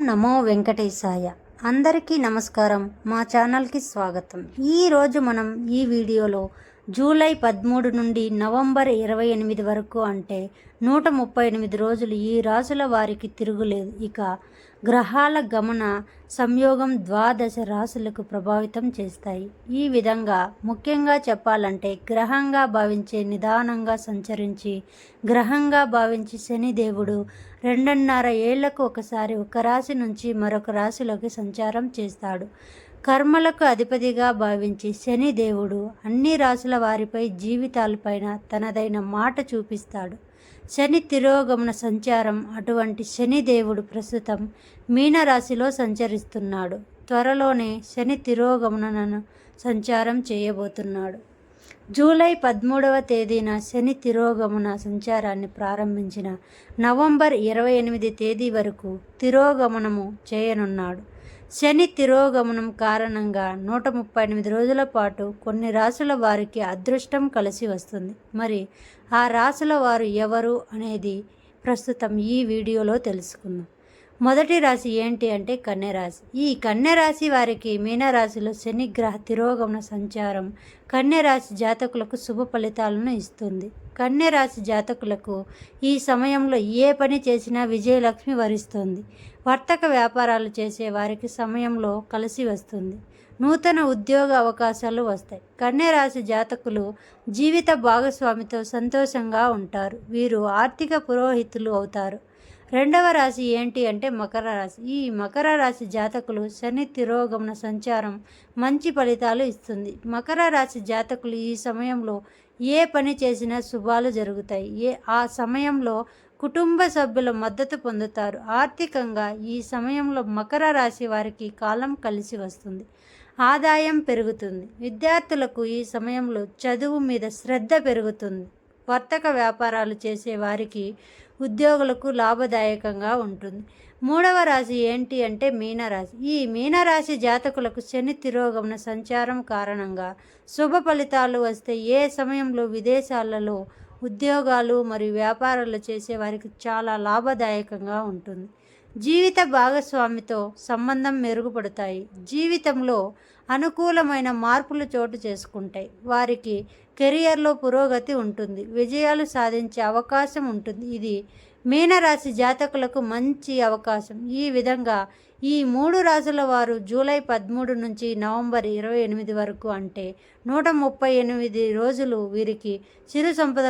నమో వెంకటేశాయ. అందరికీ నమస్కారం. మా ఛానల్కి స్వాగతం. ఈరోజు మనం ఈ వీడియోలో జూలై పదమూడు నుండి నవంబర్ ఇరవై ఎనిమిది వరకు అంటే నూట ముప్పై ఎనిమిది రోజులు ఈ రాసుల వారికి తిరుగులేదు. ఇక గ్రహాల గమన సంయోగం ద్వాదశ రాశులకు ప్రభావితం చేస్తాయి. ఈ విధంగా ముఖ్యంగా చెప్పాలంటే గ్రహంగా భావించే నిదానంగా సంచరించి గ్రహంగా భావించి శనిదేవుడు రెండున్నర ఏళ్ళకు ఒకసారి ఒక రాశి నుంచి మరొక రాశిలోకి సంచారం చేస్తాడు. కర్మలకు అధిపతిగా భావించి శని దేవుడు అన్ని రాశుల వారిపై జీవితాలపైన తనదైన మాట చూపిస్తాడు. శని తిరోగమన సంచారం అటువంటి శని దేవుడు ప్రస్తుతం మీనరాశిలో సంచరిస్తున్నాడు. త్వరలోనే శని తిరోగమనను సంచారం చేయబోతున్నాడు. జూలై పదమూడవ తేదీన శని తిరోగమన సంచారాన్ని ప్రారంభించిన నవంబర్ ఇరవై ఎనిమిది తేదీ వరకు తిరోగమనము చేయనున్నాడు. శని తిరోగమనం కారణంగా నూట ముప్పై ఎనిమిది రోజుల పాటు కొన్ని రాసుల వారికి అదృష్టం కలిసి వస్తుంది. మరి ఆ రాసుల వారు ఎవరు అనేది ప్రస్తుతం ఈ వీడియోలో తెలుసుకుందాం. మొదటి రాశి ఏంటి అంటే కన్యరాశి. ఈ కన్యరాశి వారికి మీనరాశిలో శనిగ్రహ తిరోగమన సంచారం కన్యరాశి జాతకులకు శుభ ఫలితాలను ఇస్తుంది. కన్యరాశి జాతకులకు ఈ సమయంలో ఏ పని చేసినా విజయలక్ష్మి వరిస్తుంది. వర్తక వ్యాపారాలు చేసే వారికి సమయంలో కలిసి వస్తుంది. నూతన ఉద్యోగ అవకాశాలు వస్తాయి. కన్యరాశి జాతకులు జీవిత భాగస్వామితో సంతోషంగా ఉంటారు. వీరు ఆర్థిక పురోహితులు అవుతారు. రెండవ రాశి ఏంటి అంటే మకర రాశి. ఈ మకర రాశి జాతకులు శని తిరోగమన సంచారం మంచి ఫలితాలు ఇస్తుంది. మకర రాశి జాతకులు ఈ సమయంలో ఏ పని చేసినా శుభాలు జరుగుతాయి. ఏ ఆ సమయంలో కుటుంబ సభ్యుల మద్దతు పొందుతారు. ఆర్థికంగా ఈ సమయంలో మకర రాశి వారికి కాలం కలిసి వస్తుంది. ఆదాయం పెరుగుతుంది. విద్యార్థులకు ఈ సమయంలో చదువు మీద శ్రద్ధ పెరుగుతుంది. వర్తక వ్యాపారాలు చేసే వారికి ఉద్యోగులకు లాభదాయకంగా ఉంటుంది. మూడవ రాశి ఏంటి అంటే మీనరాశి. ఈ మీనరాశి జాతకులకు శని తిరోగమన సంచారం కారణంగా శుభ ఫలితాలు వస్తే ఏ సమయంలో విదేశాలలో ఉద్యోగాలు మరియు వ్యాపారాలు చేసే వారికి చాలా లాభదాయకంగా ఉంటుంది. జీవిత భాగస్వామితో సంబంధం మెరుగుపడతాయి. జీవితంలో అనుకూలమైన మార్పులు చోటు చేసుకుంటాయి. వారికి కెరియర్లో పురోగతి ఉంటుంది. విజయాలు సాధించే అవకాశం ఉంటుంది. ఇది మీనరాశి జాతకులకు మంచి అవకాశం. ఈ విధంగా ఈ మూడు రాశుల వారు జూలై పదమూడు నుంచి నవంబర్ ఇరవై ఎనిమిది వరకు అంటే నూట ముప్పై ఎనిమిది రోజులు వీరికి చిరు సంపద